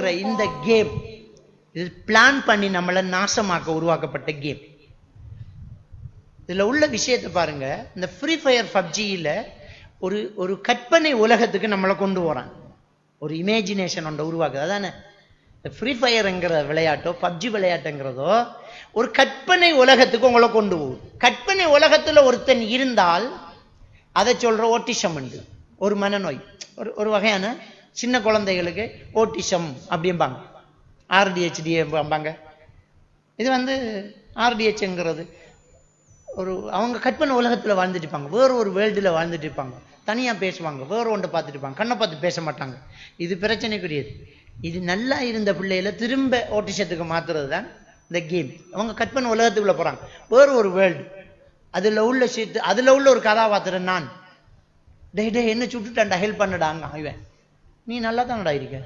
இருக்கிற இந்த கேம் இது பிளான் பண்ணி நம்மளை நாசமாக்க உருவாக்கப்பட்ட கேம். இதில் உள்ள விஷயத்தை பாருங்க. இந்த ஃப்ரீ ஃபயர் பப்ஜியில் ஒரு ஒரு கற்பனை உலகத்துக்கு நம்மளை கொண்டு வரான். ஒரு இமேஜினேஷன் ஒன்றை உருவாக்குது. அதானே? இந்த ஃப்ரீ ஃபயருங்கிற விளையாட்டோ பப்ஜி விளையாட்டுங்கிறதோ ஒரு கற்பனை உலகத்துக்கு உங்களை கொண்டு போகுது. கற்பனை உலகத்தில் ஒருத்தன் இருந்தால் அதை சொல்கிற ஓட்டிசம் உண்டு. ஒரு மனநோய். ஒரு ஒரு வகையான சின்ன குழந்தைகளுக்கு ஓட்டிசம் அப்படிம்பாங்க. ஆர்டிஹெச்டி அம்பாங்க. இது வந்து ஆர்டிஹெச்ங்கிறது ஒரு அவங்க கற்பனை உலகத்துல வாழ்ந்துட்டு இருப்பாங்க. வேறு ஒரு வேர்ல்டுல வாழ்ந்துட்டு இருப்பாங்க. தனியா பேசுவாங்க. வேறு ஒன்றை பார்த்துட்டு இருப்பாங்க. கண்ணை பார்த்து பேச மாட்டாங்க. இது பிரச்சனைக்குரியது. இது நல்லா இருந்த பிள்ளையில திரும்ப ஓட்டிசத்துக்கு மாற்றுறது தான் இந்த கேம் அவங்க கற்பனை உலகத்துக்குள்ள போறாங்க. வேற ஒரு வேர்ல்டு அதுல உள்ள சீட்டு அதுல உள்ள ஒரு கதாபாத்திரம் நான். டே டே என்ன சுட்டுட்டான்டா. ஹெல்ப் பண்ணடாங்க இவன். நீ நல்லா தானடா இருக்க?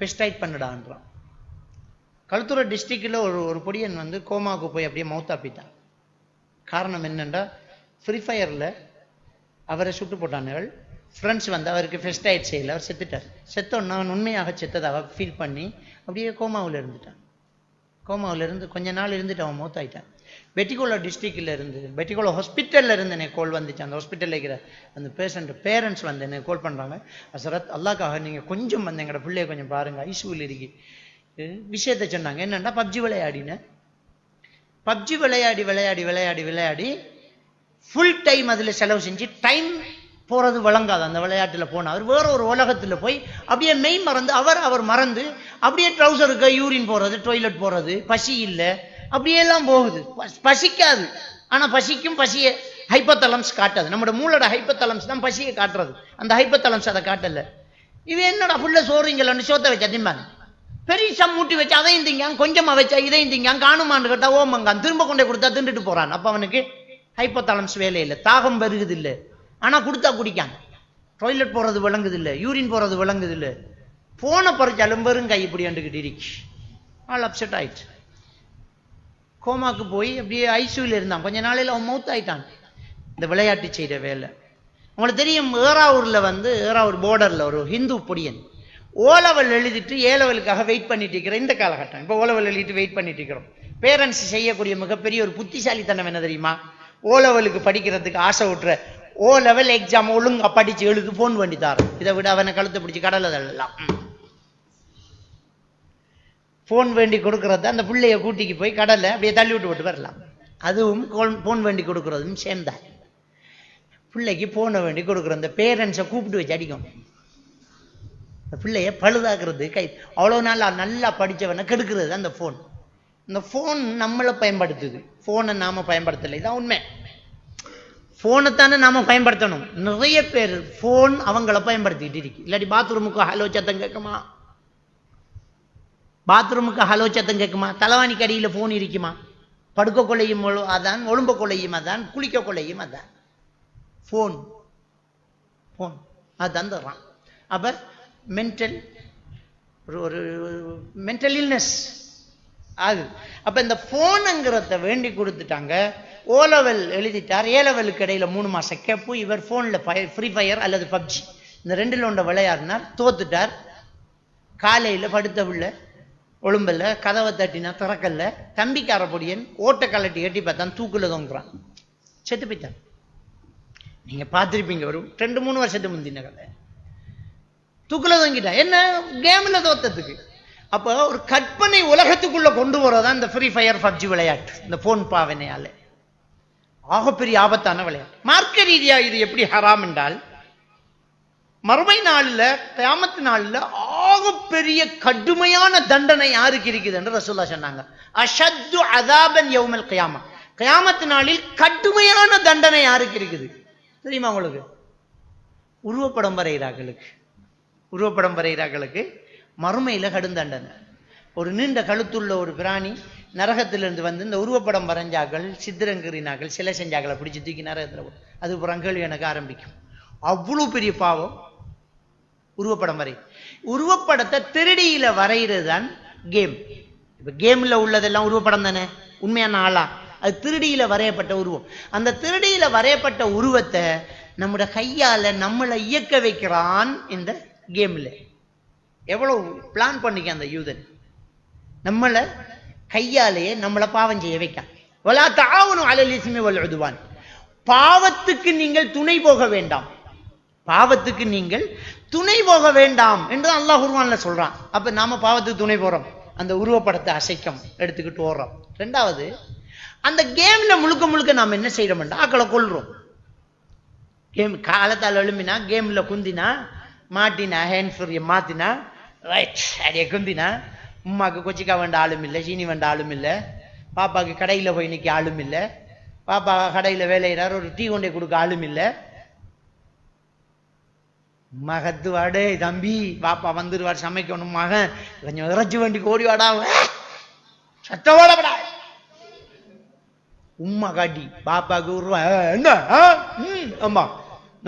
பெஸ்டைட் பண்ணுடான்றான். கழுத்துற டிஸ்ட்ரிக்டில் ஒரு ஒரு பொடியன் வந்து கோமாவுக்கு போய் அப்படியே மவுத்தாப்பிட்டான் காரணம் என்னென்னா ஃப்ரீ ஃபயரில் அவரை சுட்டு போட்டானுகள் ஃப்ரெண்ட்ஸ் வந்து அவருக்கு ஃபெஸ்ட் ஆயிட் செய்யல. அவர் செத்துட்டார். செத்தோன்னா அவன் உண்மையாக செத்ததாக ஃபீல் பண்ணி அப்படியே கோமாவில் இருந்துட்டான். கோமாவில் இருந்து கொஞ்ச நாள் இருந்துட்டு அவன் மௌத்தாயிட்டான் பெட்டிகோலா டிஸ்ட்ரிக்டில் இருந்து பெட்டிகோலா ஹாஸ்பிட்டல்ல இருந்து எனக்கு கால் வந்துச்சு. அந்த ஹாஸ்பிட்டல்ல இருக்கிற அந்த பேஷண்ட் பேரண்ட்ஸ் வந்து எனக்கு கால் பண்றாங்க. அசரத் அல்லாக்காக நீங்க கொஞ்சம் வந்து எங்களோட பிள்ளைய கொஞ்சம் பாருங்க. ஐசியூவில் இருக்கு. விஷயத்தை சொன்னாங்க. என்னன்னா பப்ஜி விளையாடினேன் பப்ஜி விளையாடி விளையாடி விளையாடி விளையாடி ஃபுல் டைம் அதுல செலவு செஞ்சு டைம் போறது வழங்காது. அந்த விளையாட்டுல போன அவர் வேற ஒரு உலகத்துல போய் அப்படியே மெய் மறந்து அவர் அவர் மறந்து அப்படியே ட்ரௌசருக்கு யூரின் போகிறது டொய்லெட் போறது பசி இல்லை. அப்படியெல்லாம் போகுது. பஸ்- பசிக்காது. ஆனா பசிக்கும் பசிய. ஹைப்பத்தலம்ஸ் காட்டாது. நம்மளோட மூளோட ஹைப்பத்தலம்ஸ் தான் பசியை காட்டுறது. அந்த ஹைப்பத்தலம்ஸ் அதை காட்டல. இது என்னடா ஃபுல்லாக சோறுங்கலன்னு சோத்தை வச்சா திம்பாங்க. பெரிய மூட்டி வச்சா அதையும் திங்கான் கொஞ்சமா வச்சா இதையும் திங்கான் காணுமான்னு கேட்டா ஓமங்கான் திரும்ப கொண்டே கொடுத்தா தின்றுட்டு போறான். அப்ப அவனுக்கு ஹைப்போதாலம்ஸ் வேலை இல்லை. தாகம் பெருகுது இல்லை. ஆனா கொடுத்தா குடிக்கான் டாய்லெட் போறது விளங்குது இல்லை. யூரின் போறது விளங்குது இல்லை. போனை பறிச்சாலும் வெறும் கை இப்படி அண்டுக்கிட்டு இருக்கு. ஆள் அப்செட் ஆயிடுச்சு. கோமாக்கு போய் அப்படியே ஐசியூவில் இருந்தான். கொஞ்ச நாளையில் அவன் மவுத் ஆயிட்டான் இந்த விளையாட்டு செய்கிற வேலை. உங்களுக்கு தெரியும் ஏறாவூரில் வந்து ஏறாவூர் போர்டரில் ஒரு ஹிந்து பொடியன். ஓலவல் எழுதிட்டு ஏலவலுக்காக வெயிட் பண்ணிட்டு இருக்கிறோம் இந்த காலகட்டம். இப்போ ஓலவல் எழுதிட்டு வெயிட் பண்ணிட்டு இருக்கிறோம். பேரண்ட்ஸ் செய்யக்கூடிய மிகப்பெரிய ஒரு புத்திசாலித்தனம் என்ன தெரியுமா? ஓலவலுக்கு படிக்கிறதுக்கு ஆசை விட்டுற ஓ லெவல் எக்ஸாம் ஒழுங்கா படிச்சு எழுது ஃபோன் பண்ணி தாரோம். இதை விட அவனை கழுத்தை பிடிச்சி கடலை தள்ளலாம். ஃபோன் வேண்டி கொடுக்கறது அந்த பிள்ளைய கூட்டிக்கு போய் கடலில் அப்படியே தள்ளி விட்டு விட்டு வரலாம். அதுவும் ஃபோன் வேண்டி கொடுக்கறதும் சேம் தான். பிள்ளைக்கு ஃபோனை வேண்டி கொடுக்குற அந்த பேரண்ட்ஸை கூப்பிட்டு வச்சு அடிக்கும். இந்த பிள்ளைய பழுதாக்குறது கை அவ்வளோ நாள் நல்லா படித்தவனை கெடுக்கிறது அந்த ஃபோன் இந்த ஃபோன் நம்மளை பயன்படுத்துது. ஃபோனை நாம் பயன்படுத்தலை இதான் உண்மை. ஃபோனை தானே நாம் பயன்படுத்தணும். நிறைய பேர் ஃபோன் அவங்கள பயன்படுத்திக்கிட்டு இருக்கு. இல்லாட்டி பாத்ரூமுக்கு ஹலோ சத்தம் கேட்குமா? பாத்ரூமுக்கு ஹலோ சத்தம் கேட்குமா? தலைவாணி கடியில் ஃபோன் இருக்குமா? படுக்க கொள்ளையும் ஒழு- அதான் ஒழும்ப கொள்ளையும் அதான் குளிக்க கொள்ளையும் அதான். ஃபோன் ஃபோன் அதுதான் தர்றான். அப்போ மென்டல் ஒரு ஒரு மென்டல் இல்னஸ் ஆகுது அப்போ இந்த ஃபோனுங்கிறத வேண்டி கொடுத்துட்டாங்க. ஓ லெவல் எழுதிட்டார். ஏ லெவலுக்கு மூணு மாதம் கேப்பு இவர் ஃபோனில் ஃப்ரீ ஃபயர் அல்லது பப்ஜி இந்த ரெண்டில் ஒன்றை விளையாடினார் தோத்துட்டார். காலையில் படுத்த பிள்ளை ஒழும்பல்ல கதவை தட்டினா திறக்கல்ல. தம்பிக்கார பொடியன் ஓட்டை கலட்டி கட்டி பார்த்தான் தூக்கில் தொங்குறான். செத்து போயிட்டான். நீங்கள் பார்த்துருப்பீங்க ஒரு ரெண்டு மூணு வருஷத்துக்கு முந்தின கதை. தூக்கில் தொங்கிட்டா. என்ன? கேமில் தோத்தத்துக்கு அப்போ ஒரு கற்பனை உலகத்துக்குள்ளே கொண்டு போகிறதா இந்த ஃப்ரீ ஃபயர் பப்ஜி விளையாட்டு. இந்த ஃபோன் பாவனையால். ஆகப்பெரிய ஆபத்தான விளையாட்டு. மார்க்க ரீதியாக இது எப்படி ஹராம் என்றால் மறுமை நாளில் கியாமத்து நாளில் பெரிய கடுமையான தண்டனை யாருக்கு இருக்குது என்று ரசூல்லா சொன்னாங்க. அஷத்து அதாபன் யௌமல் கயாமா. கயாமத்து நாளில் கடுமையான தண்டனை யாருக்கு இருக்குது? தெரியுமா உங்களுக்கு? உருவப்படம் வரைகிறார்களுக்கு. உருவப்படம் வரைகிறார்களுக்கு மறுமையில கடும் தண்டனை. ஒரு நீண்ட கழுத்துள்ள ஒரு பிராணி நரகத்திலிருந்து வந்து இந்த உருவப்படம் வரைஞ்சாக்கள் சித்திரங்கிறினாக்கள் சிலை செஞ்சாக்களை பிடிச்சி தூக்கி நரகத்தில் அது அப்புறம் கேள்வி எனக்கு ஆரம்பிக்கும். அவ்வளவு பெரிய பாவம். உருவப்படம் வரை. உருவப்படத்தை திருடியில வரைகிறது தான் கேம் இப்ப கேம்ல உள்ளதெல்லாம் உருவப்படம் தானே? உண்மையான ஆளா? அது திருடியில வரையப்பட்ட உருவம். அந்த திருடியில வரையப்பட்ட உருவத்தை நம்முடைய கையால நம்மளை இயக்க வைக்கிறான் இந்த கேம்ல எவ்வளவு பிளான் பண்ணிக்க அந்த யூதன்? நம்மளை கையாலேயே நம்மளை பாவம் செய்ய வைக்க வலா தாவனும் அலலிசுமே வல்லுவான் பாவத்துக்கு நீங்கள் துணை போக வேண்டாம். பாவத்துக்கு நீங்கள் துணை போக வேண்டாம் என்று அல்லாஹ் குர்ஆன்ல சொல்றான். அப்ப நாம பாவத்துக்கு துணை போறோம். அந்த உருவப்படத்தை அசைக்கம் எடுத்துக்கிட்டு ஓடுறோம். ரெண்டாவது அந்த கேம்ல முழுக்க முழுக்க நாம் என்ன செய்யறோம்டா ஆக்களை கொள்றோம் கேம் காலத்தால் எழும்பினா கேம்ல குந்தினா மாட்டினா ஹேண்ட் ஃப்ரீயை மாத்தினா ரைட் அப்படியே குந்தினா உம்மாக்கு கொச்சிக்கா வேண்ட ஆளும் இல்லை சீனி வேண்ட ஆளும் இல்லை பாப்பாவுக்கு கடையில் போய் நிற்க ஆளும் இல்லை பாப்பா கடையில் வேலையிறார் ஒரு டீ கொண்டே கொடுக்க ஆளும் இல்லை மகத்து வாடே தம்பி. பாப்பா வந்துருவார் சமைக்கணும். மகன். கொஞ்சம் இறைச்சி வண்டி கோடி வாடா சத்தவாடப்படா உம்மா காட்டி பாப்பாக்கு ஒரு என்ன? ஆமா.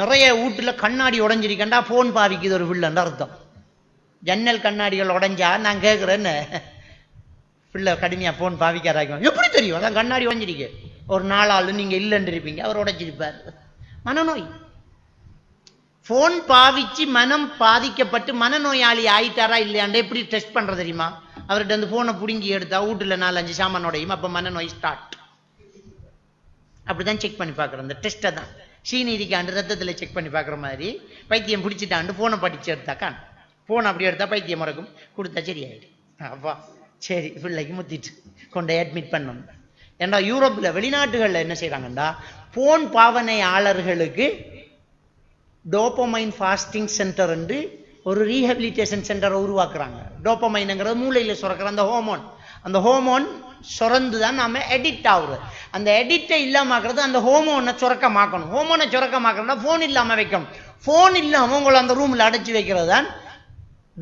நிறைய வீட்டுல கண்ணாடி உடைஞ்சிருக்கண்டா போன் பாவிக்குது ஒரு பிள்ளைன்ற அர்த்தம். ஜன்னல் கண்ணாடிகள் உடைஞ்சா நான் கேட்குறேன்னு பிள்ளை கடுமையா போன் பாவிக்காராக்கும் எப்படி தெரியும்? அதான் கண்ணாடி உடைஞ்சிருக்கு. ஒரு நாளாளு நீங்க இல்லைன்னு இருப்பீங்க அவர் உடைச்சிருப்பார். மனநோய். போன் பாவிச்சு மனம் பாதிக்கப்பட்டு மனநோயாளி ஆயிட்டாரா இல்லையாண்ட? எப்படி டெஸ்ட் பண்ணுறது தெரியுமா? அவர்கிட்ட வந்து போனை புடுங்கி எடுத்தா வீட்டுல நாலஞ்சு சாமானோடையும் அப்போ அப்ப மனநோய் ஸ்டார்ட் அப்படிதான் செக் பண்ணி பார்க்குறோம் அந்த டெஸ்ட்டை தான். சீனி ரத்தத்தில் செக் பண்ணி பார்க்குற மாதிரி பைத்தியம் பிடிச்சிட்டாண்டு ஃபோனை படிச்சு எடுத்தாக்கா ஃபோன் அப்படி எடுத்தா பைத்தியம் முறக்கும். கொடுத்தா சரியாயிடும். அப்பா சரி பிள்ளைக்கு முத்திட்டு கொண்டு அட்மிட் பண்ணணும். ஏன்டா யூரோப்பில் வெளிநாட்டுகளில் என்ன செய்கிறாங்கண்டா ஃபோன் பாவனையாளர்களுக்கு டோப்பமைன் ஃபாஸ்டிங் சென்டர் என்று ஒரு ரீஹபிலிட்டேஷன் சென்டரை உருவாக்குறாங்க. டோப்பமைனுங்கிறது மூளையில் சுரக்கிற அந்த ஹோமோன். அந்த ஹோமோன் சுரந்து தான் நாம் எடிட் ஆகுறது. அந்த எடிட்டை இல்லாமக்கிறது அந்த ஹோமோனை சுரக்கமாக்கணும். ஹோமோனை சுரக்கமாக்கணும்னா ஃபோன் இல்லாமல் வைக்கணும். ஃபோன் இல்லாமல் உங்களை அந்த ரூமில் அடைச்சி வைக்கிறது தான்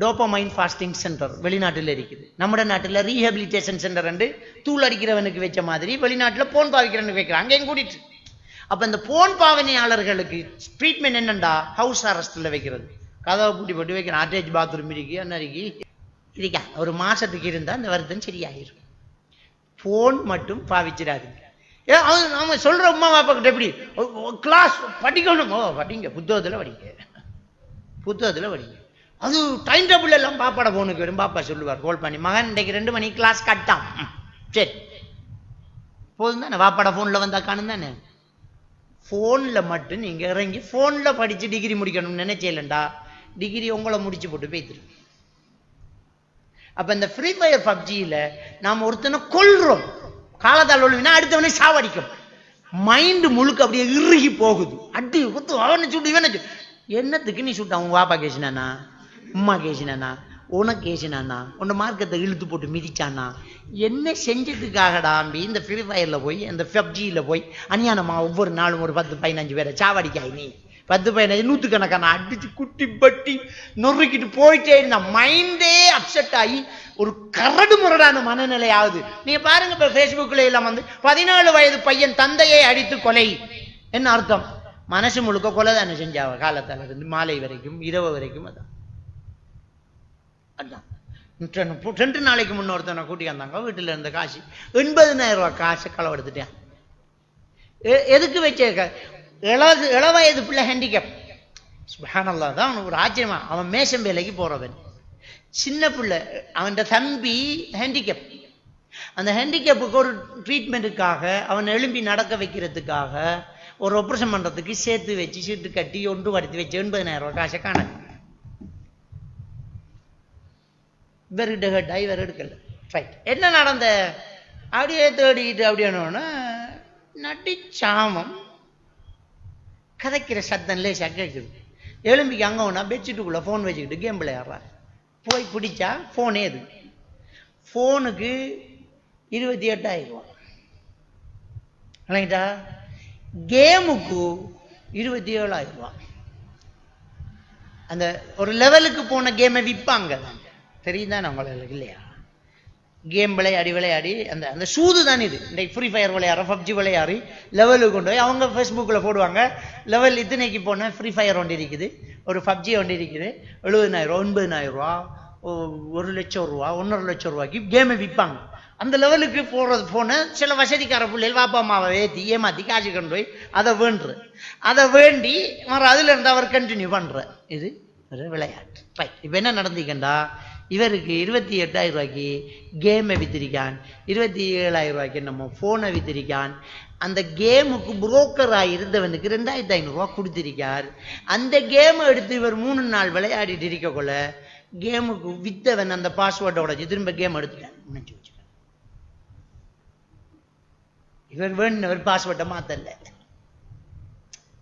டோப்பமைன் ஃபாஸ்டிங் சென்டர் வெளிநாட்டில் இருக்குது. நம்ம நாட்டில் ரீஹபிலிட்டேஷன் சென்டர் என்று தூள் அடிக்கிறவனுக்கு வச்ச மாதிரி வெளிநாட்டில் போன் பாவிக்கிறவனுக்கு வைக்கிறாங்க. அங்கேயும் கூட்டிட்டு. அப்ப இந்த போன் பாவனையாளர்களுக்கு ட்ரீட்மெண்ட் என்னண்டா? ஹவுஸ் அரெஸ்ட்ல வைக்கிறது. கதவை பூட்டி போட்டு வைக்கிறேன் அட்டாச் பாத்ரூம் இருக்கு. என்ன இருக்கு? இருக்கா? ஒரு மாசத்துக்கு இருந்தா இந்த வருத்தம் சரியாயிரும். போன் மட்டும் பாவிச்சிடாதீங்க. ஏ அது நாம சொல்ற அம்மா பாப்பா கிட்ட எப்படி கிளாஸ் படிக்கணும். ஓ படிங்க. புத்தகத்தில் படிங்க. புத்தகத்தில் படிங்க. அது டைம் டேபிள் எல்லாம் பாப்பாட போனுக்கு வரும். பாப்பா சொல்லுவார் கோல் பண்ணி. மகன் இன்றைக்கு ரெண்டு மணிக்கு கிளாஸ் கட்டான். சரி. போதும் தானே? பாப்பாட ஃபோனில் வந்தா காணும் தானே? ஃபோனில் மட்டும் நீங்க இறங்கி ஃபோனில் படிச்சு டிகிரி முடிக்கணும்னு நினைச்சேலண்டா டிகிரி உங்களை முடிச்சு போட்டு பேத்துரு அப்ப இந்த ஃப்ரீ ஃபயர் பப்ஜியில நாம ஒருத்தனை கொல்றோம். காலத்தால் ஒழுவினா அடுத்தவனை சாவடிக்கும். மைண்ட் முழுக்க அப்படியே இறுகி போகுது. அடி குத்து அவனை சுட்டு இவனை சுட்டு. என்னத்துக்கு நீ சுட்ட அவன் வாப்பா கேசினானா? உம்மா கேசினானா? உனக்கு கேசினானா? உன்னை மார்க்கத்தை இழுத்து போட்டு மிதிச்சானா? என்ன செஞ்சதுக்காகடா அம்பி? இந்த ஃப்ரீ ஃபயர்ல போய் அந்த பப்ஜியில போய் அநியானமா ஒவ்வொரு நாளும் ஒரு பத்து பதினஞ்சு பேரை சாவடிக்காய் நீ. பத்து பதினஞ்சு நூற்றுக்கணக்கான அடிச்சு குட்டி பட்டி நொறுக்கிட்டு போயிட்டே இருந்தா மைண்டே அப்செட் ஆகி ஒரு கரடு முரடான மனநிலை ஆகுது நீங்க பாருங்க இப்போ ஃபேஸ்புக்ல எல்லாம் வந்து பதினாலு வயது பையன் தந்தையை அடித்து கொலை. என்ன அர்த்தம்? மனசு முழுக்க கொலை தானே செஞ்சாவ காலத்தில் இருந்து மாலை வரைக்கும் இரவு வரைக்கும் அதான். அதான். ரெண்டு- ரெண்டு நாளைக்கு முன்ன ஒருத்தனை கூட்டி வந்தாங்க. வீட்டுல இருந்த காசு. எண்பதினாயிரம் ரூபா காசு களவெடுத்துட்டேன் எ- எதுக்கு வச்சிருக்க? க- இளது இளவயது பிள்ளை ஹேண்டிகேப் சுபஹானல்லாஹ் தான் அவனுக்கு ஒரு ஆச்சரியமா. அவன் மேஷம் வேலைக்கு போகிறவன் சின்ன பிள்ளை அவன் தம்பி ஹேண்டிகேப் அந்த ஹேண்டிகேப்புக்கு ஒரு ட்ரீட்மெண்ட்டுக்காக அவன் எழும்பி நடக்க வைக்கிறதுக்காக ஒரு ஆப்ரேஷன் பண்றதுக்கு சேர்த்து வச்சு சீட்டு கட்டி ஒன்று படுத்தி வச்சு எண்பதினாயிரம் ரூபா காசை காண இவர்கிட்ட ஆகி இவர் எடுக்கல ரைட் என்ன நடந்த? அப்படியே தேடிக்கிட்டு அப்படியே நடிச்சாமம் கதைக்கிற சத்தம் லேசா கேட்குது எலும்பிக்கு அங்கே ஒன்றா பெட்ஷீட்டுக்குள்ளே ஃபோன் வச்சுக்கிட்டு கேம் விளையாடுறா போய் பிடிச்சா ஃபோனே அது ஃபோனுக்கு இருபத்தி எட்டாயிரம் ரூபா கேமுக்கு இருபத்தி ஏழாயிரம் ரூபா அந்த ஒரு லெவலுக்கு போன கேமை விற்பாங்க தெரியுதானே உங்களுக்கு இல்லையா? கேம் விளையாடி விளையாடி அந்த அந்த சூது தான் இது. இன்றைக்கு ஃப்ரீ ஃபயர் விளையாடுற பப்ஜி விளையாடி லெவலுக்கு கொண்டு போய் அவங்க ஃபேஸ்புக்கில் போடுவாங்க. லெவல் இத்தனைக்கு போனால் ஃப்ரீ ஃபயர் ஒன்று இருக்குது. ஒரு பப்ஜி ஒன்று இருக்குது. எழுபதினாயிரம் ரூபா ரூபா ஒரு லட்சம் ரூபா ஒன்றரை லட்சம் ரூபாய்க்கு கேமை விற்பாங்க அந்த லெவலுக்கு போகிறது போன சில வசதிக்கார பிள்ளைகள் வாப்பா அம்மாவை ஏற்றி ஏமாற்றி காசு கொண்டு போய் அதை வேண்டு அதை வேண்டி மறு அதுல இருந்து அவர் கண்டினியூ பண்ணுற இது ஒரு விளையாட்டு. ரைட் இப்போ என்ன நடந்திருக்கண்டா இவருக்கு இருபத்தி எட்டாயிரம் ரூபாய்க்கு கேமை வித்திருக்கான். இருபத்தி ஏழாயிரம் ரூபாய்க்கு நம்ம ஃபோனை வித்திருக்கான். அந்த கேமுக்கு புரோக்கராக இருந்தவனுக்கு ரெண்டாயிரத்தி ஐநூறுரூவா கொடுத்திருக்கார். அந்த கேமை எடுத்து இவர் மூணு நாள் விளையாடிட்டு இருக்கக்குள்ள கேமுக்கு வித்தவன் அந்த பாஸ்வேர்டை திரும்ப கேம் எடுத்துட்டான். நினைச்சு வச்சுக்க. இவர் வேணுவர் பாஸ்வேர்டை மாத்தல.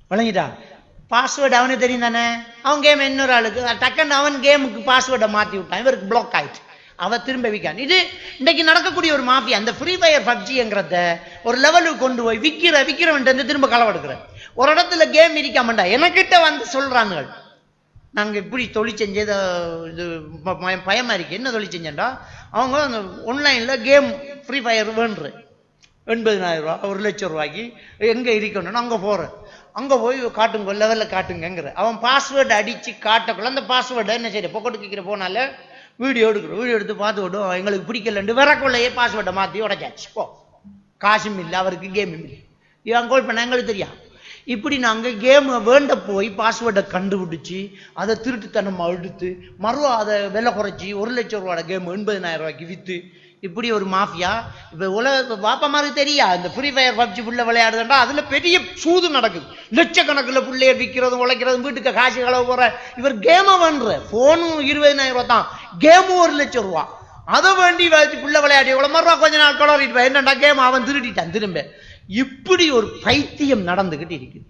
விளங்கிட்டான் பாஸ்வேர்டு அவனே தெரியும் தானே? அவன் கேம் இன்னொரு ஆளுக்கு டக்குன்னு அவன் கேமுக்கு பாஸ்வேர்டை மாற்றி விட்டான். இவருக்கு பிளாக் ஆயிடுச்சு அவன் திரும்ப விற்கான். இது இன்றைக்கு நடக்கக்கூடிய ஒரு மாஃபியா அந்த ஃப்ரீ ஃபயர் பப்ஜிங்கிறத ஒரு லெவலுக்கு கொண்டு போய் விற்கிற விற்கிறவன்ட்டு வந்து திரும்ப களவெடுக்கிற. ஒரு இடத்துல கேம் இருக்காமண்டா எனக்கிட்ட வந்து சொல்கிறாங்க நாங்கள் இப்படி தொழில் செஞ்சது இது ப- இருக்குது என்ன தொழில் செஞ்சேன்டா? அவங்க அந்த ஒன்லைனில் கேம் ஃப்ரீ ஃபயர் வேணுற எண்பதினாயிரரூவா ஒரு லட்சம் ரூபாய்க்கு எங்கே இருக்கணும்னு அங்கே போகிறேன் அங்கே போய் காட்டுங்க லெவலில் காட்டுங்கங்கிற. அவன் பாஸ்வேர்டு அடித்து காட்டக்குள்ள அந்த பாஸ்வேர்டை என்ன செய்ய பொக்கெட்டு கேட்கிற போனால வீடியோ எடுக்கிறோம் வீடியோ எடுத்து பார்த்து விடும். எங்களுக்கு பிடிக்கலன்ட்டு வரக்குள்ளையே பாஸ்வேர்டை மாற்றி உடைச்சாச்சு. போ. காசும் இல்லை அவருக்கு கேமும் இல்லை. இவன் கோல் பண்ண எங்களுக்கு தெரியும் இப்படி நாங்கள் கேம் வேண்ட போய் பாஸ்வேர்டை கண்டுபிடிச்சி அதை திருட்டுத்தனமாக எடுத்து மறுவா அதை விலை குறைச்சி ஒரு லட்சம் ரூபாய் கேம் எண்பதினாயிரம் ரூபாய்க்கு விற்று இப்படி ஒரு மாஃபியா? இப்போ உலக பாப்பமாருக்கு தெரியா? இந்த ஃப்ரீ ஃபயர் பப்ஜி புள்ள விளையாடுதுன்றா அதுல பெரிய சூது நடக்குது. லட்சக்கணக்கில் பிள்ளைய விற்கிறதும் உழைக்கிறதும் வீட்டுக்கு காசு கலவு போற இவர் கேமை வேண்டுற. ஃபோனும் இருபதினாயிரம் ரூபா தான். கேமும் ஒரு லட்சம் ரூபா. அதை வேண்டி வச்சு புள்ள விளையாடி இவ்வளோ மாதிரி கொஞ்ச நாள் குளறிட்டு என்னண்டா கேம் அவன் திருடிட்டான் திரும்ப. இப்படி ஒரு பைத்தியம் நடந்துக்கிட்டு இருக்குது.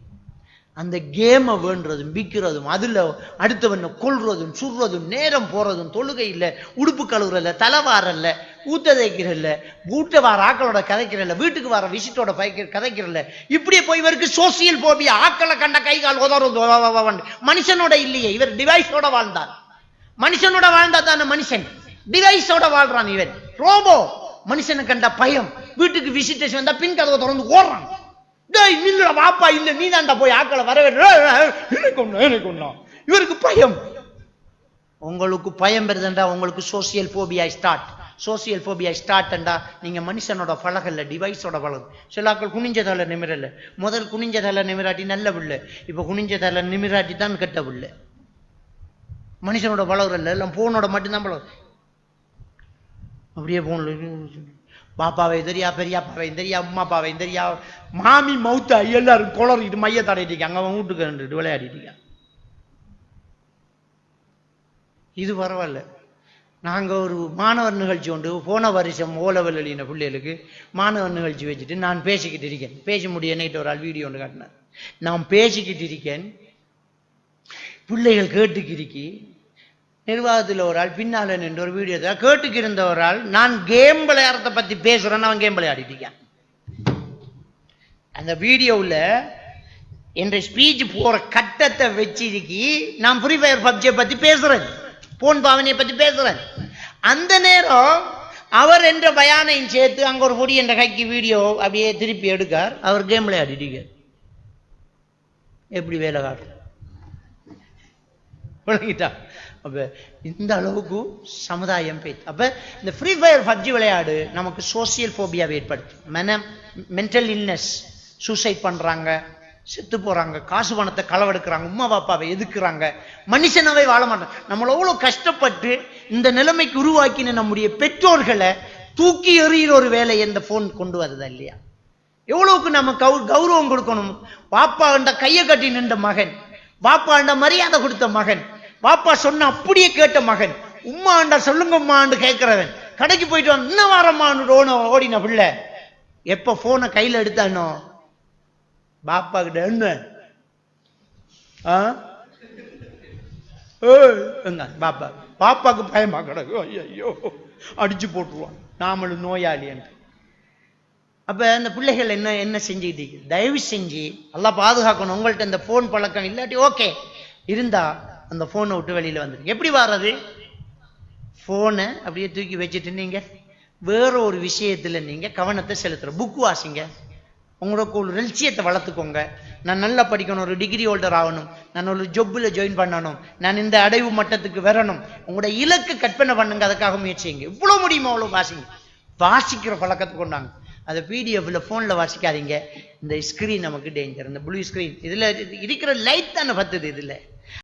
அந்த கேமை வேண்டுறதும் விற்கிறதும் அதில் அடுத்தவனை கொள்றதும் சுடுறதும் நேரம் போகிறதும் தொழுகை இல்லை உடுப்பு கழுவுறல தலைவாரல்ல ஊத்த தைக்கிறல்ல வீட்டை வார ஆக்களோட கதைக்கிறல்ல வீட்டுக்கு வர விசிட்டோட பயக்க கதைக்கிறல்ல இப்படியே போய் இவருக்கு சோசியல் போபியா ஆக்களை கண்ட கை கால் உதறது மனுஷனோட இல்லையே இவர் டிவைஸோட வாழ்ந்தார். மனுஷனோட வாழ்ந்தா தானே மனுஷன்? டிவைஸோட வாழ்றான் இவன். ரோபோ மனுஷனை கண்ட பயம். வீட்டுக்கு விசிட்டேஷன் வந்தா பின் கதவை திறந்து ஓடுறான். டேய் நில்லுடா வாப்பா இல்ல நீ தான்டா போய் ஆக்களை வர எனக்கு ஒண்ணு எனக்கு இவருக்கு பயம். உங்களுக்கு பயம் வருதுண்டா உங்களுக்கு social phobia start social phobia ஸ்டார்ட்ண்டா நீங்க மனுஷனோட பழகல்ல டிவைஸோட பழகு. சிலாக்கள் குனிஞ்ச தலை நிமிரல. முதல் குனிஞ்ச தலை நிமிராட்டி நல்ல பிள்ளை. இப்ப குனிஞ்ச தலை நிமிராட்டி தான் கெட்ட பிள்ளை. மனுஷனோட பழகுறல்ல எல்லாம் போனோட மட்டும்தான் பழகு. அப்படியே போன்ல பாப்பாவை தெரியா பெரியாப்பாவை தெரியா அம்மாப்பாவை தெரியா மாமி மௌத்தா எல்லாரும் குளறிட்டு மைய தடையிட்டு இருக்காங்க. அவன் வீட்டுக்கு வந்துட்டு விளையாடிட்டு இருக்கான். இது பரவாயில்ல. நாங்க ஒரு மாணவர் நிகழ்ச்சி உண்டு. போன வருஷம் ஓலவல் எழுதின பிள்ளைகளுக்கு மாணவர் நிகழ்ச்சி வச்சுட்டு நான் பேசிக்கிட்டு இருக்கேன். பேச முடிய நைட்டு ஒரு ஆள் வீடியோ ஒன்று காட்டினார். நான் பேசிக்கிட்டு இருக்கேன். பிள்ளைகள் கேட்டுக்கிருக்கி நிர்வாகத்தில் ஒரு ஆள் பின்னால நின்று ஒரு வீடியோ கேட்டுக்கு இருந்த ஒரு ஆள் நான் கேம் விளையாடுறத பத்தி பேசுகிறேன்னு அவன் கேம் விளையாடிட்டு இருக்கான். அந்த வீடியோவில் என்ற ஸ்பீச் போற கட்டத்தை வச்சிருக்கி நான் ஃப்ரீ ஃபயர் பப்ஜியை பத்தி பேசுறேன். போன் பாவனையை பத்தி பேசுறேன். அந்த நேரம் அவர் என்ற பயானையும் சேர்த்து அங்க ஒரு பொடி என்ற கைக்கு வீடியோ அப்படியே திருப்பி எடுக்கார். அவர் கேம் விளையாடிட்டு எப்படி வேலை காட்டும்? விளங்கிட்டா? அப்போ இந்த அளவுக்கு சமுதாயம் போய் அப்போ இந்த ஃப்ரீ ஃபயர் பப்ஜி விளையாடு நமக்கு சோசியல் ஃபோபியாவை ஏற்படுத்தும். மன மென்டல் இல்னஸ் சூசைட் பண்றாங்க செத்து போறாங்க காசு பணத்தை களவெடுக்கிறாங்க உம்மா பாப்பாவை எதுக்குறாங்க? மனுஷனாவே வாழ மாட்டாங்க நம்மளை எவ்வளவு கஷ்டப்பட்டு இந்த நிலைமைக்கு உருவாக்கின நம்முடைய பெற்றோர்களை தூக்கி எறிகிற ஒரு வேலையை இந்த போன் கொண்டு வருதா இல்லையா? எவ்வளவுக்கு நம்ம கௌ கௌரவம் கொடுக்கணும்? பாப்பா என்ற கையை கட்டி நின்ற மகன் பாப்பா மரியாதை கொடுத்த மகன் பாப்பா சொன்ன அப்படியே கேட்ட மகன். உம்மா அண்டா சொல்லுங்கம்மான்னு கேட்கிறவன் கடைக்கு போயிட்டு வந்து இன்னும் வாரம்மான்னு ரோனு ஓடின பிள்ளை. எப்ப போனை கையில எடுத்தானோ? பாப்பா கிட்ட என்ன? ஆ? எங்க? பாப்பா. பாப்பாக்கு பயமா கிடக்கு? ஐயோ அடிச்சு போட்டுருவான். நாமளும் நோயாளி என்று. அப்ப அந்த பிள்ளைகள் என்ன என்ன செஞ்சுக்கிட்டு? தயவு செஞ்சு எல்லாம் பாதுகாக்கணும். உங்கள்ட்ட இந்த போன் பழக்கம் இல்லாட்டி ஓகே இருந்தா அந்த ஃபோனை விட்டு வெளியில் வந்துருக்கு எப்படி வர்றது? ஃபோனை அப்படியே தூக்கி வச்சுட்டு நீங்கள் வேற ஒரு விஷயத்தில் நீங்கள் கவனத்தை செலுத்துகிற புக் வாசிங்க உங்களுக்கு ஒரு லட்சியத்தை வளர்த்துக்கோங்க. நான் நல்லா படிக்கணும் ஒரு டிகிரி ஹோல்டர் ஆகணும். நான் ஒரு ஜொப்பில் ஜாயின் பண்ணணும். நான் இந்த அடைவு மட்டத்துக்கு வரணும். உங்களோட இலக்கு கற்பனை பண்ணுங்க. அதுக்காக முயற்சிங்க. இவ்வளோ முடியுமா அவ்வளோ வாசிங்க வாசிக்கிற பழக்கத்தை கொண்டாங்க. அதை பிடிஎஃப்ல ஃபோனில் வாசிக்காதீங்க. இந்த ஸ்க்ரீன் நமக்கு டேஞ்சர் இந்த ப்ளூ ஸ்க்ரீன் இதில் இருக்கிற லைட் தானே பத்துது இதில்.